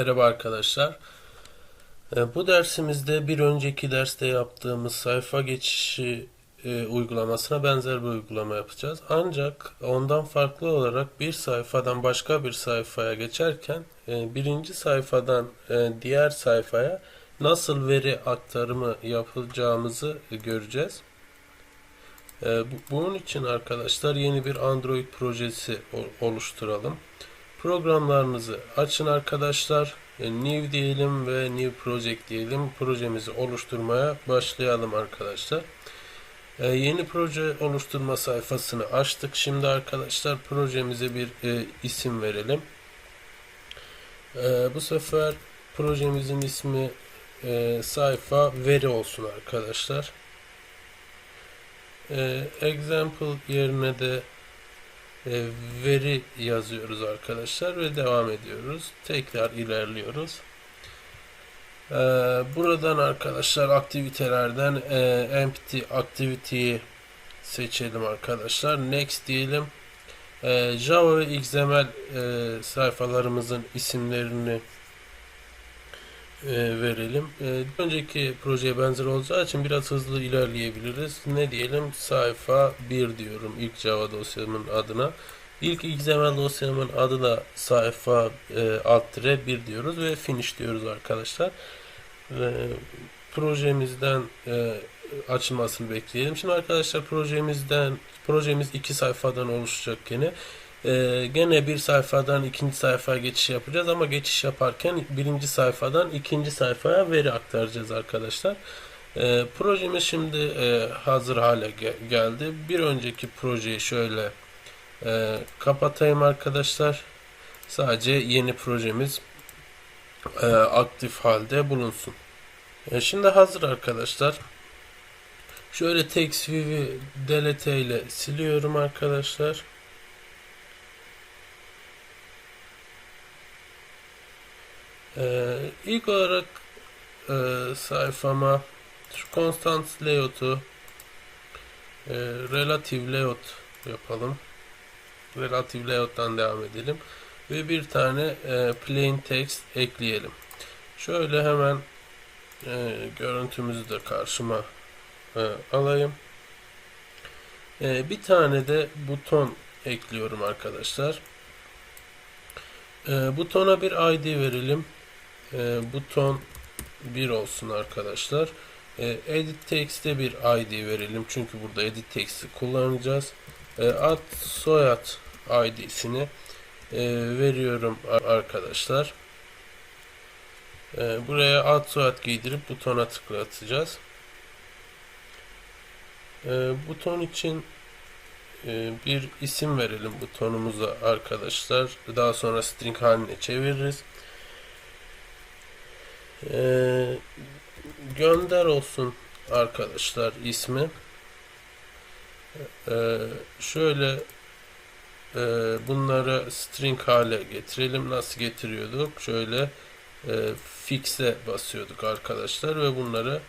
Merhaba arkadaşlar. Ee, Bu dersimizde bir önceki derste yaptığımız sayfa geçişi e, uygulamasına benzer bir uygulama yapacağız. Ancak ondan farklı olarak bir sayfadan başka bir sayfaya geçerken e, birinci sayfadan e, diğer sayfaya nasıl veri aktarımı yapacağımızı göreceğiz. Bu- Bunun için arkadaşlar yeni bir Android projesi oluşturalım. Programlarınızı açın arkadaşlar. E, New diyelim ve New Project diyelim. Projemizi oluşturmaya başlayalım arkadaşlar. E, Yeni proje oluşturma sayfasını açtık. Şimdi arkadaşlar projemize bir e, isim verelim. Bu sefer projemizin ismi sayfa veri olsun arkadaşlar. Example yerine de veri yazıyoruz arkadaşlar ve devam ediyoruz. Tekrar ilerliyoruz. E, buradan arkadaşlar aktivitelerden e, empty activity'yi seçelim arkadaşlar. Next diyelim. E, Java ve XML e, sayfalarımızın isimlerini verelim. E, önceki projeye benzer olacağı için biraz hızlı ilerleyebiliriz. Ne diyelim? Sayfa 1 diyorum ilk Java dosyamın adına. İlk XML dosyamın adı da sayfa e, alt tire 1 diyoruz ve finish diyoruz arkadaşlar. E, projemizden e, açılmasını bekleyelim. Şimdi arkadaşlar projemizden projemiz iki sayfadan oluşacak gene. Ee, gene bir sayfadan ikinci sayfaya geçiş yapacağız ama geçiş yaparken birinci sayfadan ikinci sayfaya veri aktaracağız arkadaşlar. Ee, projemiz şimdi e, hazır hale ge- geldi. Bir önceki projeyi şöyle e, kapatayım arkadaşlar. Sadece yeni projemiz e, aktif halde bulunsun. E, şimdi hazır arkadaşlar. Şöyle text view'i delete ile siliyorum arkadaşlar. Ee, ilk olarak e, sayfama şu constant layout'u e, relative layout yapalım. Relative layout'tan devam edelim. Ve bir tane e, plain text ekleyelim. Şöyle hemen e, görüntümüzü de karşıma e, alayım. E, bir tane de buton ekliyorum arkadaşlar. E, butona bir ID verelim. E, buton 1 olsun arkadaşlar. E, edit text'e bir ID verelim. Çünkü burada edit text'i kullanacağız. E, ad soyad ID'sini e, veriyorum ar- arkadaşlar. E, buraya ad soyad giydirip butona tıklatacağız. E, buton için e, bir isim verelim butonumuza arkadaşlar. Daha sonra string haline çeviririz. Ee, gönder olsun arkadaşlar ismi. Ee, şöyle e, bunları string hale getirelim. Nasıl getiriyorduk? Şöyle e, fix'e basıyorduk arkadaşlar ve bunları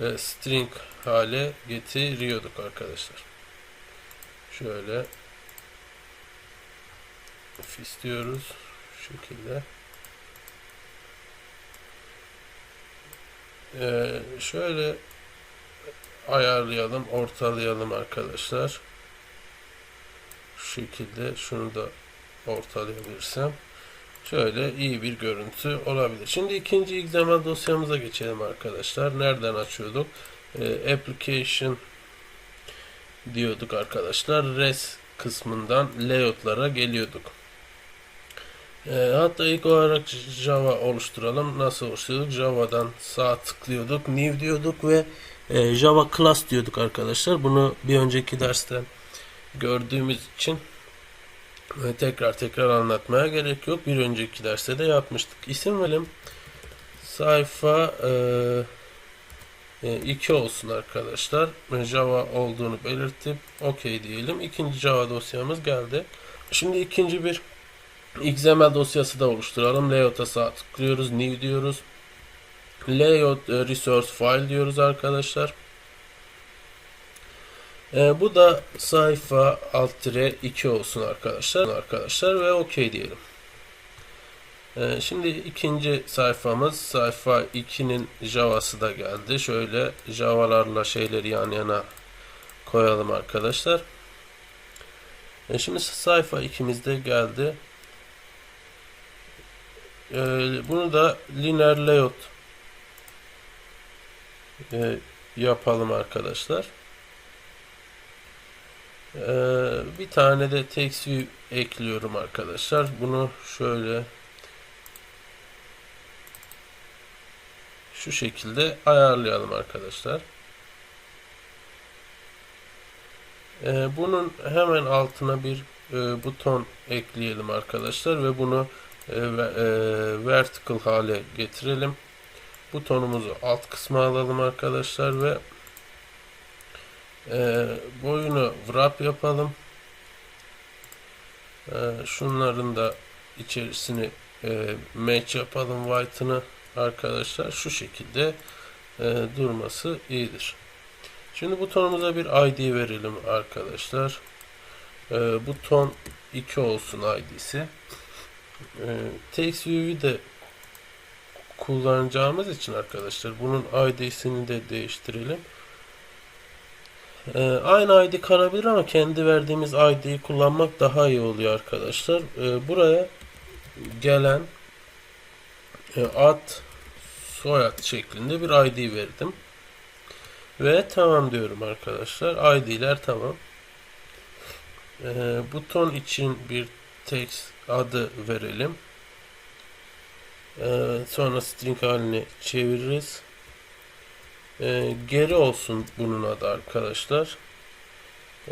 e, string hale getiriyorduk arkadaşlar. Şöyle fix diyoruz. Şu şekilde. Ee, şöyle ayarlayalım, ortalayalım arkadaşlar. Şu şekilde şunu da ortalayabilirsem şöyle iyi bir görüntü olabilir. Şimdi ikinci XML dosyamıza geçelim arkadaşlar. Nereden açıyorduk? Ee, application diyorduk arkadaşlar. Res kısmından layout'lara geliyorduk. E, hatta ilk olarak Java oluşturalım. Nasıl oluşturuyorduk? Java'dan sağ tıklıyorduk, new diyorduk ve e, Java class diyorduk arkadaşlar. Bunu bir önceki derste gördüğümüz için e, tekrar tekrar anlatmaya gerek yok. Bir önceki derste de yapmıştık. İsim verelim. Sayfa 2 olsun arkadaşlar. Java olduğunu belirtip OK diyelim. İkinci Java dosyamız geldi. Şimdi ikinci bir XML dosyası da oluşturalım. Layout'a sağ tıklıyoruz. New diyoruz. Layout e, Resource File diyoruz arkadaşlar. E, bu da sayfa alt tire 2 olsun arkadaşlar. Arkadaşlar ve OK diyelim. Ee, şimdi ikinci sayfamız sayfa 2'nin Java'sı da geldi. Şöyle Java'larla şeyleri yan yana koyalım arkadaşlar. E şimdi sayfa 2'miz de geldi. Ee, bunu da linear layout e, yapalım arkadaşlar. Ee, bir tane de text view ekliyorum arkadaşlar. Bunu şöyle şu şekilde ayarlayalım arkadaşlar. Ee, bunun hemen altına bir e, buton ekleyelim arkadaşlar ve bunu e, e, vertical hale getirelim. Butonumuzu alt kısma alalım arkadaşlar ve e, boyunu wrap yapalım. Şunların da içerisini match yapalım white'ını arkadaşlar. Şu şekilde durması iyidir. Şimdi butonumuza bir ID verelim arkadaşlar. E, buton 2 olsun ID'si. E, text view'i de kullanacağımız için arkadaşlar bunun ID'sini de değiştirelim. Ee, aynı ID kalabilir ama kendi verdiğimiz ID'yi kullanmak daha iyi oluyor arkadaşlar. Ee, buraya gelen e, ad soyad şeklinde bir ID verdim. Ve tamam diyorum arkadaşlar. ID'ler tamam. Ee, buton için bir text adı verelim. Ee, sonra string haline çeviririz. Ee, geri olsun bunun adı arkadaşlar.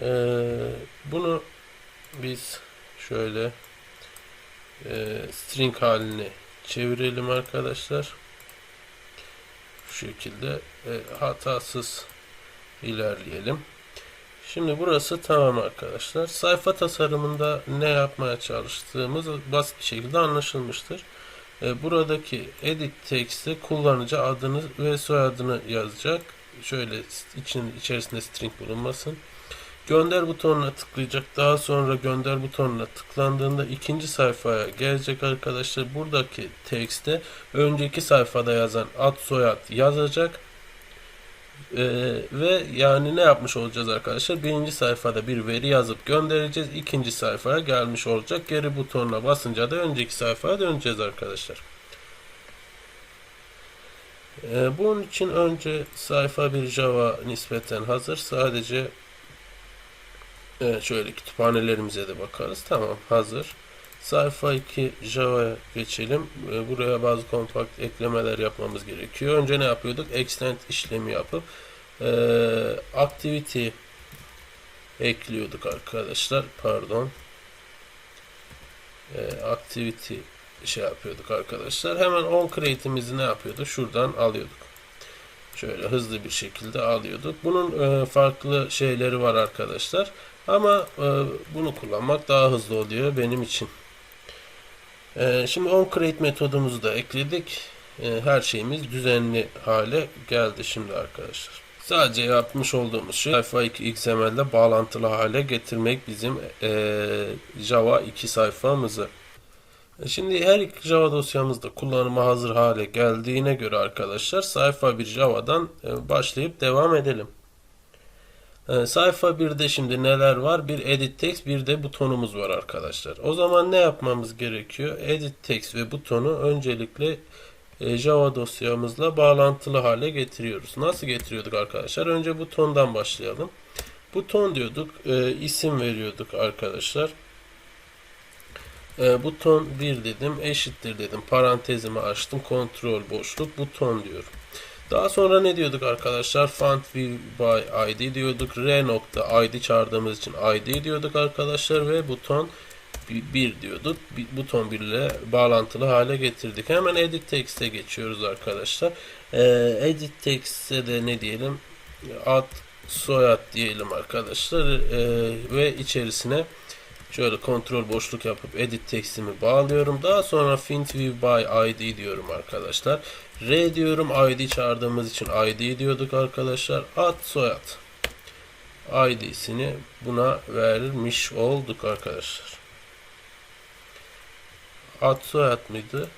Ee, bunu biz şöyle e, string haline çevirelim arkadaşlar. Şu şekilde e, hatasız ilerleyelim. Şimdi burası tamam arkadaşlar. Sayfa tasarımında ne yapmaya çalıştığımız basit bir şekilde anlaşılmıştır. E, buradaki edit text'te kullanıcı adını ve soyadını yazacak. Şöyle için içerisinde string bulunmasın. Gönder butonuna tıklayacak. Daha sonra gönder butonuna tıklandığında ikinci sayfaya gelecek arkadaşlar. Buradaki text'te önceki sayfada yazan ad soyad yazacak. Ee, ve yani ne yapmış olacağız arkadaşlar? Birinci sayfada bir veri yazıp göndereceğiz. İkinci sayfaya gelmiş olacak. Geri butonuna basınca da önceki sayfaya döneceğiz arkadaşlar. Ee, bunun için önce sayfa bir Java nispeten hazır. Sadece evet, şöyle kütüphanelerimize de bakarız. Tamam hazır. Sayfa 2 Java'ya geçelim. Ee, buraya bazı kompakt eklemeler yapmamız gerekiyor. Önce ne yapıyorduk? Extend işlemi yapıp e, activity ekliyorduk arkadaşlar. Pardon. E, activity şey yapıyorduk arkadaşlar. Hemen on create'imizi ne yapıyorduk? Şuradan alıyorduk. Şöyle hızlı bir şekilde alıyorduk. Bunun e, farklı şeyleri var arkadaşlar. Ama e, bunu kullanmak daha hızlı oluyor benim için. E, şimdi onCreate metodumuzu da ekledik. E, her şeyimiz düzenli hale geldi şimdi arkadaşlar. Sadece yapmış olduğumuz şey sayfa 2 XML'de bağlantılı hale getirmek bizim e, Java 2 sayfamızı. Şimdi her iki Java dosyamızda kullanıma hazır hale geldiğine göre arkadaşlar sayfa 1 Java'dan e, başlayıp devam edelim. E, sayfa 1'de şimdi neler var? Bir edit text, bir de butonumuz var arkadaşlar. O zaman ne yapmamız gerekiyor? Edit text ve butonu öncelikle e, Java dosyamızla bağlantılı hale getiriyoruz. Nasıl getiriyorduk arkadaşlar? Önce butondan başlayalım. Buton diyorduk, e, isim veriyorduk arkadaşlar. E, buton 1 dedim, eşittir dedim. Parantezimi açtım, kontrol boşluk, buton diyorum. Daha sonra ne diyorduk arkadaşlar? Font view by id diyorduk. r nokta id çağırdığımız için id diyorduk arkadaşlar ve buton 1 diyorduk. Buton 1 ile bağlantılı hale getirdik. Hemen edit text'e geçiyoruz arkadaşlar. Ee, edit text'e de ne diyelim? Ad soyad diyelim arkadaşlar. Ee, ve içerisine şöyle kontrol boşluk yapıp edit text'imi bağlıyorum. Daha sonra fint view by id diyorum arkadaşlar. R diyorum id çağırdığımız için id diyorduk arkadaşlar. Ad soyad id'sini buna vermiş olduk arkadaşlar ad soyad mıydı?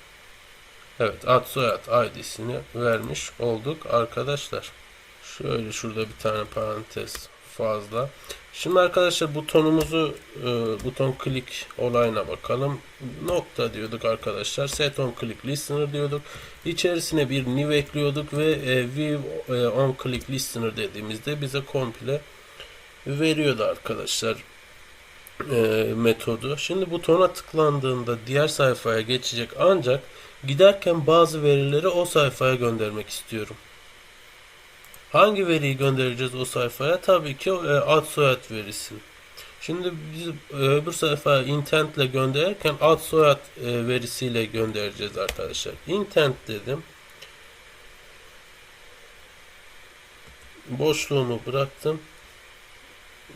Evet ad soyad ID'sini vermiş olduk arkadaşlar. Şöyle şurada bir tane parantez fazla. Şimdi arkadaşlar butonumuzu e, buton click olayına bakalım. Nokta diyorduk arkadaşlar. Set on click listener diyorduk. İçerisine bir new ekliyorduk ve e, view e, on click listener dediğimizde bize komple veriyordu arkadaşlar e, metodu. Şimdi butona tıklandığında diğer sayfaya geçecek ancak giderken bazı verileri o sayfaya göndermek istiyorum. Hangi veriyi göndereceğiz o sayfaya? Tabii ki e, ad soyad verisini. Şimdi biz e, öbür sayfaya intent ile gönderirken ad soyad e, verisiyle göndereceğiz arkadaşlar. Intent dedim. Boşluğumu bıraktım.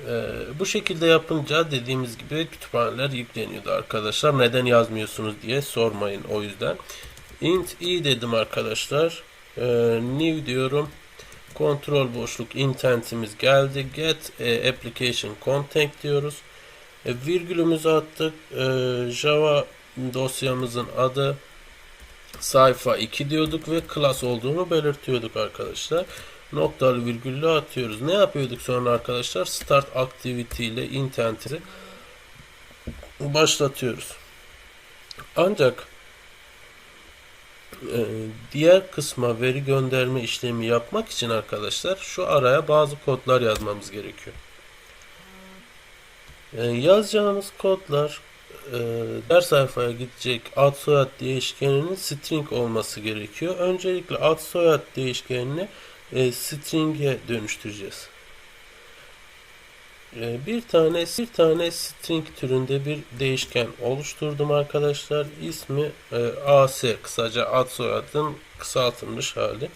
Ee, bu şekilde yapınca dediğimiz gibi kütüphaneler yükleniyordu arkadaşlar. Neden yazmıyorsunuz diye sormayın o yüzden. int i dedim arkadaşlar. Ee, new diyorum. Kontrol boşluk intentimiz geldi. Get e, application content diyoruz. E, virgülümüzü attık. E, Java dosyamızın adı sayfa 2 diyorduk ve class olduğunu belirtiyorduk arkadaşlar. Noktalı virgüllü atıyoruz. Ne yapıyorduk sonra arkadaşlar? Start activity ile intent'i başlatıyoruz. Ancak diğer kısma veri gönderme işlemi yapmak için arkadaşlar şu araya bazı kodlar yazmamız gerekiyor. E, yazacağımız kodlar e, diğer sayfaya gidecek ad soyad değişkeninin string olması gerekiyor. Öncelikle ad soyad değişkenini string'e dönüştüreceğiz. Bir tane bir tane string türünde bir değişken oluşturdum arkadaşlar. İsmi AS kısaca ad soyadın kısaltılmış hali.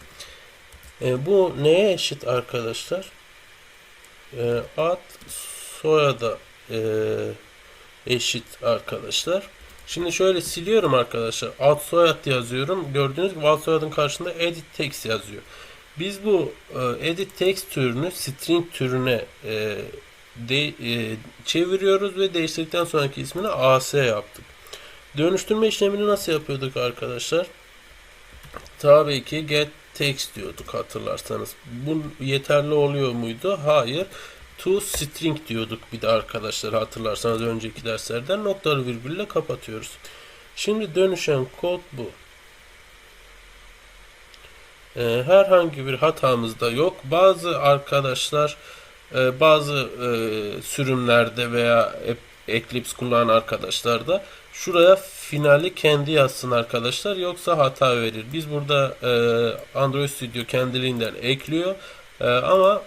bu neye eşit arkadaşlar? ad soyada eşit arkadaşlar. Şimdi şöyle siliyorum arkadaşlar. Ad soyad yazıyorum. Gördüğünüz gibi ad soyadın karşısında edit text yazıyor. Biz bu e, edit text türünü string türüne e, de, e, çeviriyoruz ve değiştirdikten sonraki ismini as yaptık. Dönüştürme işlemini nasıl yapıyorduk arkadaşlar? Tabii ki get text diyorduk hatırlarsanız. Bu yeterli oluyor muydu? Hayır. To string diyorduk bir de arkadaşlar hatırlarsanız önceki derslerden noktalı virgülle kapatıyoruz. Şimdi dönüşen kod bu. Ee, herhangi bir hatamız da yok. Bazı arkadaşlar e, bazı e, sürümlerde veya Eclipse kullanan arkadaşlar da şuraya finali kendi yazsın arkadaşlar yoksa hata verir. Biz burada e, Android Studio kendiliğinden ekliyor ama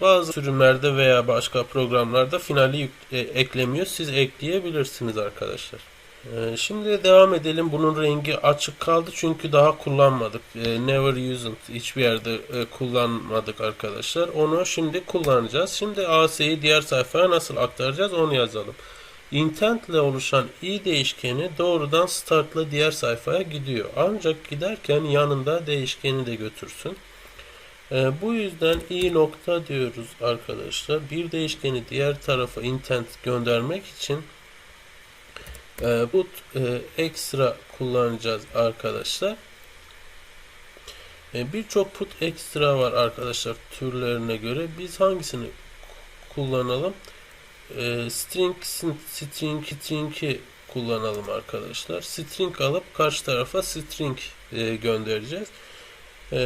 bazı sürümlerde veya başka programlarda finali eklemiyor. Siz ekleyebilirsiniz arkadaşlar. Ee, şimdi devam edelim. Bunun rengi açık kaldı çünkü daha kullanmadık. Ee, never used hiçbir yerde e, kullanmadık arkadaşlar. Onu şimdi kullanacağız. Şimdi AS'yi diğer sayfaya nasıl aktaracağız onu yazalım. Intent ile oluşan i değişkeni doğrudan startla diğer sayfaya gidiyor. Ancak giderken yanında değişkeni de götürsün. Ee, bu yüzden i nokta diyoruz arkadaşlar. Bir değişkeni diğer tarafa intent göndermek için e, bu e, ekstra kullanacağız arkadaşlar. E, Birçok put ekstra var arkadaşlar türlerine göre. Biz hangisini kullanalım? E, string, string, string'i kullanalım arkadaşlar. String alıp karşı tarafa string e, göndereceğiz. E,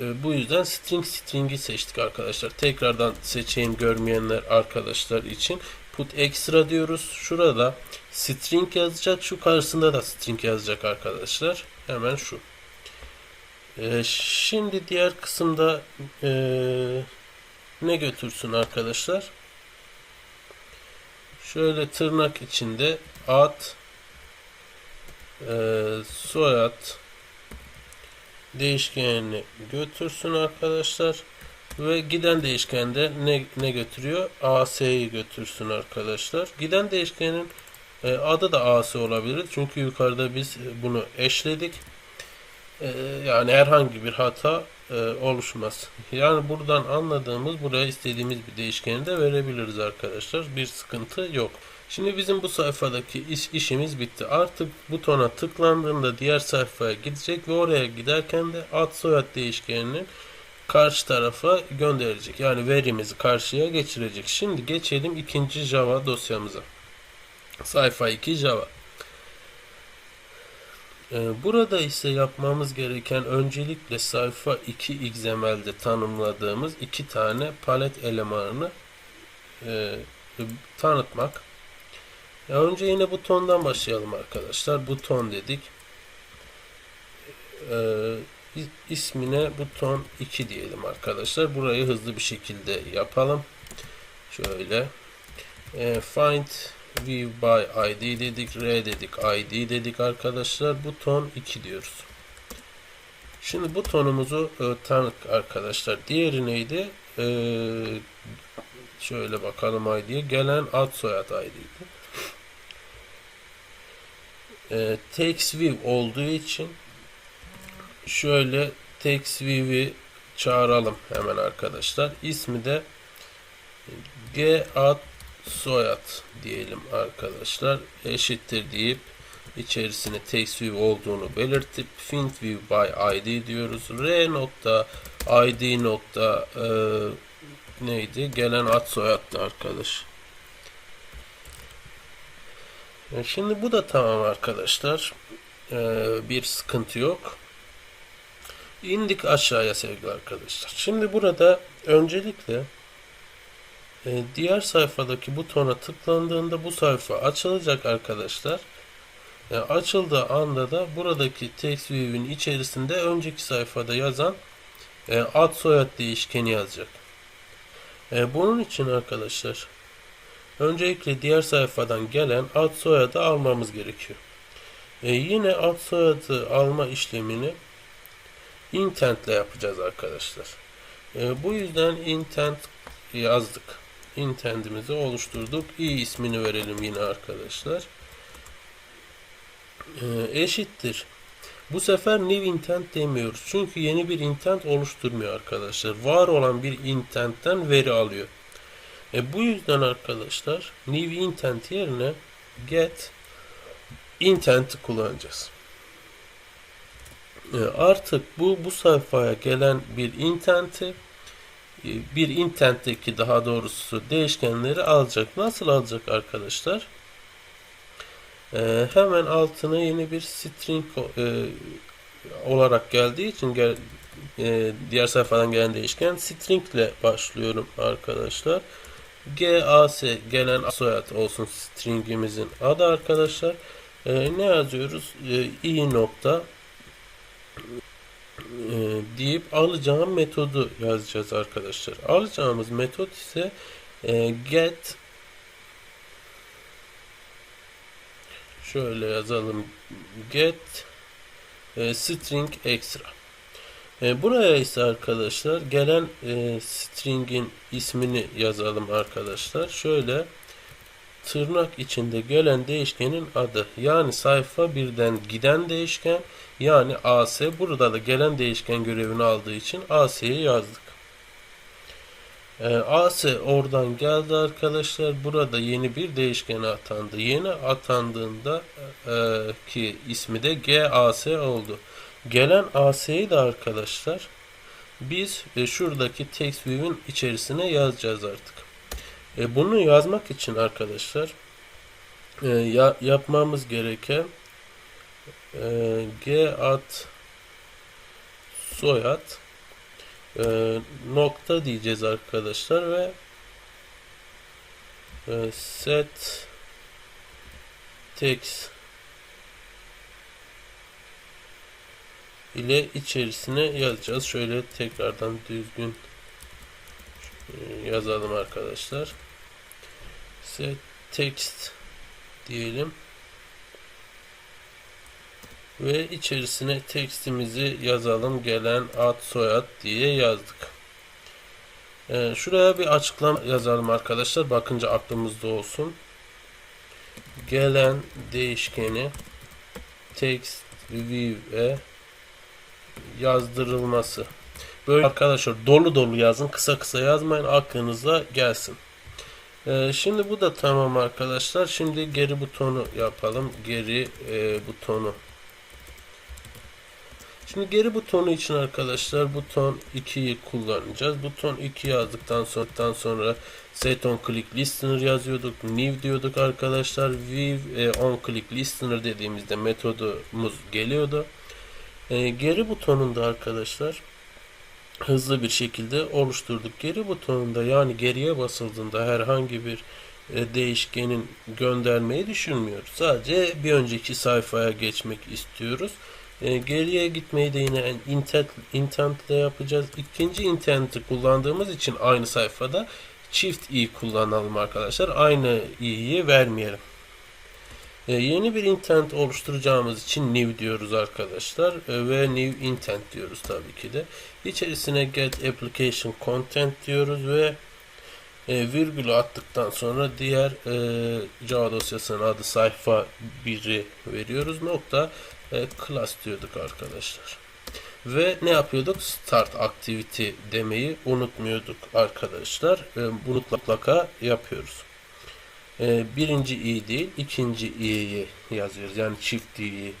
e, bu yüzden string string'i seçtik arkadaşlar. Tekrardan seçeyim görmeyenler arkadaşlar için. Put extra diyoruz. Şurada string yazacak. Şu karşısında da string yazacak arkadaşlar. Hemen şu. Ee, şimdi diğer kısımda e, ne götürsün arkadaşlar? Şöyle tırnak içinde ad e, soyad değişkenini götürsün arkadaşlar. Ve giden değişkende ne, ne götürüyor? AS'yi götürsün arkadaşlar. Giden değişkenin e, adı da AS olabilir. Çünkü yukarıda biz bunu eşledik. E, yani herhangi bir hata e, oluşmaz. Yani buradan anladığımız buraya istediğimiz bir değişkeni de verebiliriz arkadaşlar. Bir sıkıntı yok. Şimdi bizim bu sayfadaki iş, işimiz bitti. Artık butona tıklandığında diğer sayfaya gidecek ve oraya giderken de ad soyad değişkeninin karşı tarafa gönderecek. Yani verimizi karşıya geçirecek. Şimdi geçelim ikinci Java dosyamıza. Sayfa 2 Java. Ee, Burada ise yapmamız gereken öncelikle sayfa 2 XML'de tanımladığımız iki tane palet elemanını e, tanıtmak. Önce yine butondan başlayalım arkadaşlar. Buton dedik. Ee, ismine buton 2 diyelim arkadaşlar. Burayı hızlı bir şekilde yapalım. Şöyle. E, find view by id dedik. R dedik. id dedik arkadaşlar. Buton 2 diyoruz. Şimdi butonumuzu e, tanık arkadaşlar. Diğeri neydi? E, şöyle bakalım id'ye. Gelen ad soyad id'ydi. E, text view olduğu için şöyle TextView'i çağıralım hemen arkadaşlar. İsmi de G ad soyad diyelim arkadaşlar. Eşittir deyip içerisine TextView olduğunu belirtip FindView by ID diyoruz. R nokta ID nokta e, neydi? Gelen ad soyadlı arkadaş. E, şimdi bu da tamam arkadaşlar. E, bir sıkıntı yok. İndik aşağıya sevgili arkadaşlar. Şimdi burada öncelikle e, diğer sayfadaki butona tıklandığında bu sayfa açılacak arkadaşlar. E, açıldığı anda da buradaki text view'in içerisinde önceki sayfada yazan e, ad soyad değişkeni yazacak. E, bunun için arkadaşlar öncelikle diğer sayfadan gelen ad soyadı almamız gerekiyor. E, yine ad soyadı alma işlemini intent ile yapacağız arkadaşlar. E, bu yüzden intent yazdık. Intent'imizi oluşturduk. i ismini verelim yine arkadaşlar. E, eşittir. Bu sefer new intent demiyoruz. Çünkü yeni bir intent oluşturmuyor arkadaşlar. Var olan bir intent'ten veri alıyor. E, bu yüzden arkadaşlar new intent yerine get intent'i kullanacağız. E, artık bu bu sayfaya gelen bir intenti e, bir intentteki daha doğrusu değişkenleri alacak. Nasıl alacak arkadaşlar? Ee, hemen altına yeni bir string e, olarak geldiği için gel, e, diğer sayfadan gelen değişken string ile başlıyorum arkadaşlar. GAS gelen soyad olsun stringimizin adı arkadaşlar. E, ne yazıyoruz? E, i nokta e, deyip alacağım metodu yazacağız arkadaşlar. Alacağımız metot ise e, get şöyle yazalım get e, string extra. E, buraya ise arkadaşlar gelen e, stringin ismini yazalım arkadaşlar. Şöyle tırnak içinde gelen değişkenin adı. Yani sayfa birden giden değişken yani AS. Burada da gelen değişken görevini aldığı için AS'yi yazdık. E, AS oradan geldi arkadaşlar. Burada yeni bir değişken atandı. Yeni atandığında e, ki ismi de GAS oldu. Gelen AS'yi de arkadaşlar biz e, şuradaki text view'in içerisine yazacağız artık. E, bunu yazmak için arkadaşlar e, ya, yapmamız gereken e, g ad soyad e, nokta diyeceğiz arkadaşlar ve e, set text ile içerisine yazacağız. Şöyle tekrardan düzgün yazalım arkadaşlar. Set text diyelim. Ve içerisine tekstimizi yazalım. Gelen ad soyad diye yazdık. Ee, şuraya bir açıklama yazalım arkadaşlar. Bakınca aklımızda olsun. Gelen değişkeni text view'e yazdırılması. Böyle arkadaşlar dolu dolu yazın. Kısa kısa yazmayın. Aklınıza gelsin. Ee, şimdi bu da tamam arkadaşlar. Şimdi geri butonu yapalım. Geri e, butonu. Şimdi geri butonu için arkadaşlar buton 2'yi kullanacağız. Buton 2 yazdıktan sonra, sonra set on click listener yazıyorduk. New diyorduk arkadaşlar. View e, on click listener dediğimizde metodumuz geliyordu. E, geri butonunda arkadaşlar hızlı bir şekilde oluşturduk. Geri butonunda yani geriye basıldığında herhangi bir e, değişkenin göndermeyi düşünmüyoruz. Sadece bir önceki sayfaya geçmek istiyoruz. E, geriye gitmeyi de yine intent, intent ile yapacağız. İkinci intent'i kullandığımız için aynı sayfada çift i kullanalım arkadaşlar. Aynı i'yi vermeyelim. E, yeni bir intent oluşturacağımız için new diyoruz arkadaşlar e, ve new intent diyoruz tabii ki de. İçerisine get application content diyoruz ve e, virgülü attıktan sonra diğer e, Java dosyasının adı sayfa 1'i veriyoruz. Nokta e, class diyorduk arkadaşlar. Ve ne yapıyorduk? Start activity demeyi unutmuyorduk arkadaşlar. E, bunu mutlaka yapıyoruz. E, birinci i değil, ikinci i'yi yazıyoruz. Yani çift i'yi.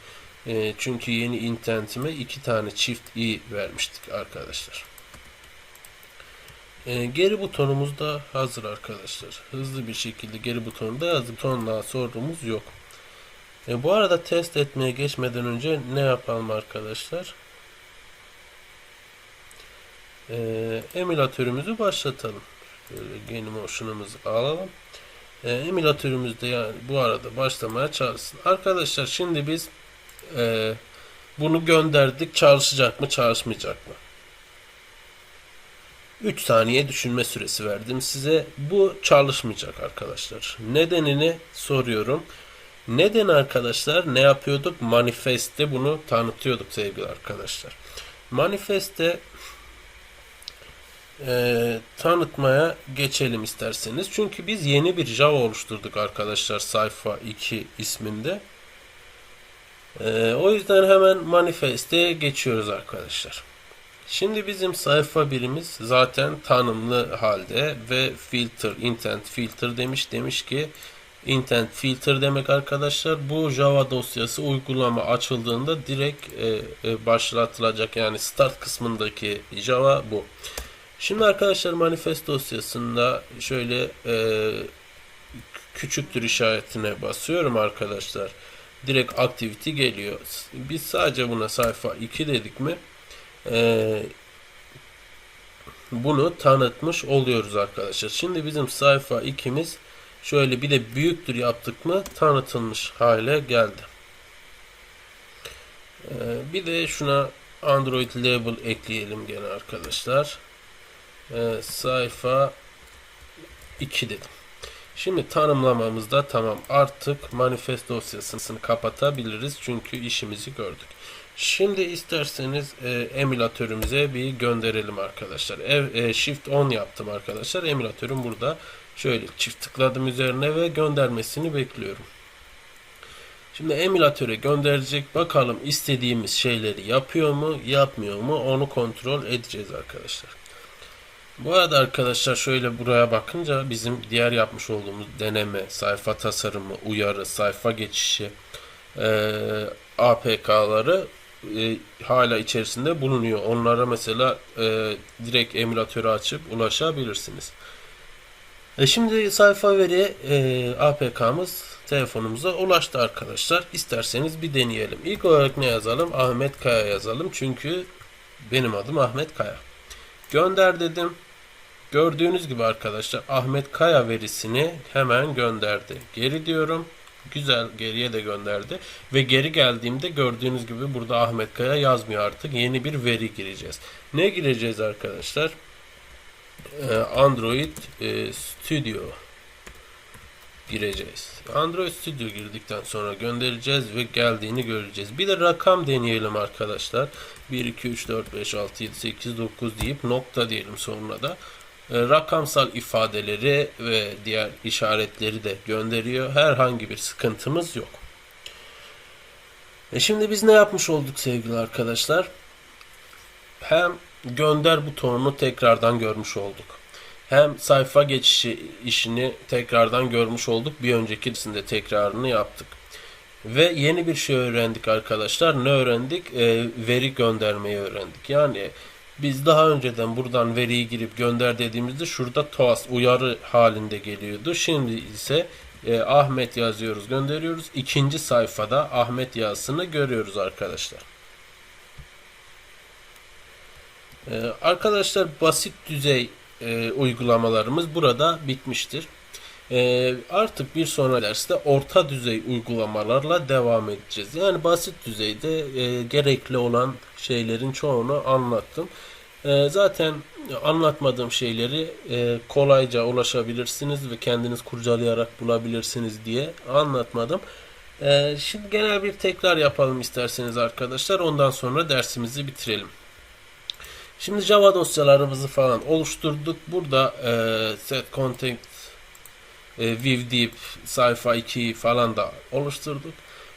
E, çünkü yeni intentime iki tane çift i vermiştik arkadaşlar. E, geri butonumuz da hazır arkadaşlar. Hızlı bir şekilde geri butonu da yazdık. Butonla sorunumuz yok. Bu arada test etmeye geçmeden önce ne yapalım arkadaşlar? E, emülatörümüzü başlatalım. Şöyle Genymotion'ımızı alalım. E, emülatörümüzde yani bu arada başlamaya çalışsın. Arkadaşlar şimdi biz e, bunu gönderdik. Çalışacak mı çalışmayacak mı? 3 saniye düşünme süresi verdim size. Bu çalışmayacak arkadaşlar. Nedenini soruyorum. Neden arkadaşlar ne yapıyorduk? Manifeste bunu tanıtıyorduk sevgili arkadaşlar. Manifeste e, tanıtmaya geçelim isterseniz. Çünkü biz yeni bir Java oluşturduk arkadaşlar sayfa 2 isminde. E, o yüzden hemen manifeste geçiyoruz arkadaşlar. Şimdi bizim sayfa birimiz zaten tanımlı halde ve filter, intent filter demiş. Demiş ki intent filter demek arkadaşlar. Bu Java dosyası uygulama açıldığında direkt e, e, başlatılacak yani start kısmındaki Java bu. Şimdi arkadaşlar manifest dosyasında şöyle e, küçüktür işaretine basıyorum arkadaşlar. Direkt activity geliyor. Biz sadece buna sayfa 2 dedik mi? E, bunu tanıtmış oluyoruz arkadaşlar. Şimdi bizim sayfa 2'miz şöyle bir de büyüktür yaptık mı tanıtılmış hale geldi. E, bir de şuna Android label ekleyelim gene arkadaşlar e, sayfa 2 dedim. Şimdi tanımlamamızda tamam artık manifest dosyasını kapatabiliriz çünkü işimizi gördük. Şimdi isterseniz e, emülatörümüze bir gönderelim arkadaşlar. Ev, e, Shift 10 yaptım arkadaşlar. Emülatörüm burada. Şöyle çift tıkladım üzerine ve göndermesini bekliyorum. Şimdi emülatöre gönderecek. Bakalım istediğimiz şeyleri yapıyor mu, yapmıyor mu onu kontrol edeceğiz arkadaşlar. Bu arada arkadaşlar şöyle buraya bakınca bizim diğer yapmış olduğumuz deneme, sayfa tasarımı, uyarı, sayfa geçişi, e, APK'ları e, hala içerisinde bulunuyor. Onlara mesela e, direkt emülatörü açıp ulaşabilirsiniz. E şimdi sayfa veri e, APK'mız telefonumuza ulaştı arkadaşlar. İsterseniz bir deneyelim. İlk olarak ne yazalım? Ahmet Kaya yazalım. Çünkü benim adım Ahmet Kaya. Gönder dedim. Gördüğünüz gibi arkadaşlar Ahmet Kaya verisini hemen gönderdi. Geri diyorum. Güzel geriye de gönderdi. Ve geri geldiğimde gördüğünüz gibi burada Ahmet Kaya yazmıyor artık. Yeni bir veri gireceğiz. Ne gireceğiz arkadaşlar? Ee, Android e, Studio gireceğiz. Android Studio girdikten sonra göndereceğiz ve geldiğini göreceğiz. Bir de rakam deneyelim arkadaşlar. 1, 2, 3, 4, 5, 6, 7, 8, 9 deyip nokta diyelim sonra da. E, rakamsal ifadeleri ve diğer işaretleri de gönderiyor. Herhangi bir sıkıntımız yok. E şimdi biz ne yapmış olduk sevgili arkadaşlar? Hem gönder butonunu tekrardan görmüş olduk. hem sayfa geçişi işini tekrardan görmüş olduk. Bir öncekisinde tekrarını yaptık. Ve yeni bir şey öğrendik arkadaşlar. Ne öğrendik? Ee, veri göndermeyi öğrendik. Yani biz daha önceden buradan veriyi girip gönder dediğimizde şurada TOAS uyarı halinde geliyordu. Şimdi ise e, Ahmet yazıyoruz gönderiyoruz. İkinci sayfada Ahmet yazısını görüyoruz arkadaşlar. Ee, arkadaşlar basit düzey e, uygulamalarımız burada bitmiştir. Ee, artık bir sonraki derste orta düzey uygulamalarla devam edeceğiz. Yani basit düzeyde e, gerekli olan şeylerin çoğunu anlattım. E, zaten anlatmadığım şeyleri e, kolayca ulaşabilirsiniz ve kendiniz kurcalayarak bulabilirsiniz diye anlatmadım. E, şimdi genel bir tekrar yapalım isterseniz arkadaşlar. Ondan sonra dersimizi bitirelim. Şimdi Java dosyalarımızı falan oluşturduk. Burada e, set content e, Viv Deep sayfa 2'yi falan da oluşturduk.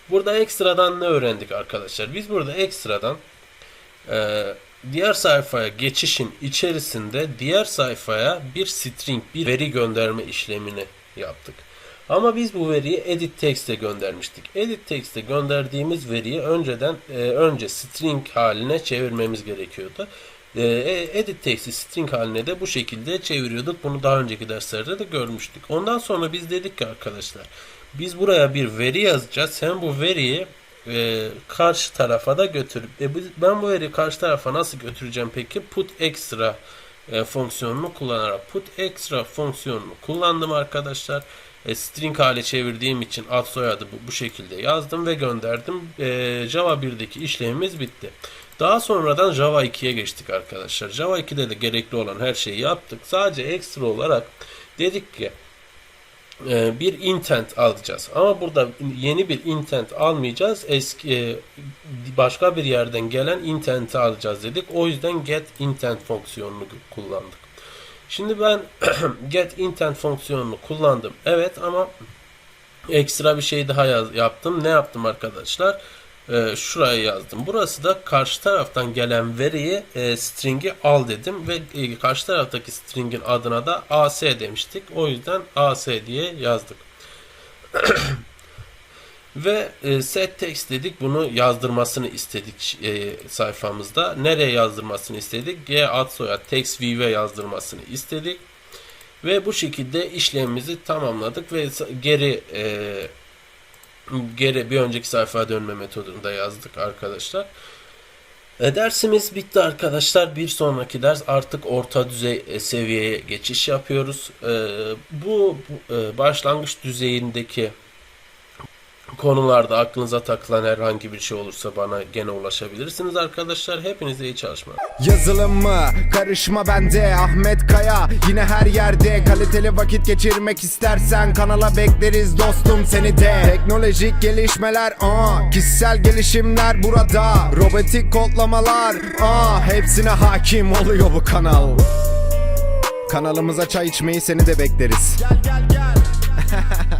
Burada ekstradan ne öğrendik arkadaşlar? Biz burada ekstradan e, diğer sayfaya geçişin içerisinde diğer sayfaya bir string, bir veri gönderme işlemini yaptık. Ama biz bu veriyi edit text'e göndermiştik. Edit text'e gönderdiğimiz veriyi önceden e, önce string haline çevirmemiz gerekiyordu. E, edit text'i string haline de bu şekilde çeviriyorduk. Bunu daha önceki derslerde de görmüştük. Ondan sonra biz dedik ki arkadaşlar biz buraya bir veri yazacağız. Hem bu veriyi e, karşı tarafa da götürüp e, ben bu veriyi karşı tarafa nasıl götüreceğim peki? Put extra e, fonksiyonunu kullanarak put extra fonksiyonunu kullandım arkadaşlar. E, string hale çevirdiğim için ad soyadı bu, bu şekilde yazdım ve gönderdim. E, Java 1'deki işlemimiz bitti. Daha sonradan Java 2'ye geçtik arkadaşlar. Java 2'de de gerekli olan her şeyi yaptık. Sadece ekstra olarak dedik ki e, bir intent alacağız. Ama burada yeni bir intent almayacağız. Eski e, başka bir yerden gelen intent'i alacağız dedik. O yüzden get intent fonksiyonunu kullandık. Şimdi ben get intent fonksiyonunu kullandım. Evet ama ekstra bir şey daha yaptım. Ne yaptım arkadaşlar? Ee, şuraya yazdım. Burası da karşı taraftan gelen veriyi e, string'i al dedim ve e, karşı taraftaki string'in adına da as demiştik. O yüzden as diye yazdık. Ve e, set text dedik. Bunu yazdırmasını istedik e, sayfamızda. Nereye yazdırmasını istedik? G ad soyad text view'e yazdırmasını istedik. Ve bu şekilde işlemimizi tamamladık ve geri e, geri bir önceki sayfaya dönme metodunu da yazdık arkadaşlar. E, dersimiz bitti arkadaşlar. Bir sonraki ders artık orta düzey e, seviyeye geçiş yapıyoruz. E, bu, e, başlangıç düzeyindeki konularda aklınıza takılan herhangi bir şey olursa bana gene ulaşabilirsiniz arkadaşlar. Hepinize iyi çalışmalar. Yazılım mı? Karışma bende Ahmet Kaya Yine her yerde kaliteli vakit geçirmek istersen Kanala bekleriz dostum seni de Teknolojik gelişmeler aa, Kişisel gelişimler burada Robotik kodlamalar aa, Hepsine hakim oluyor bu kanal Kanalımıza çay içmeyi seni de bekleriz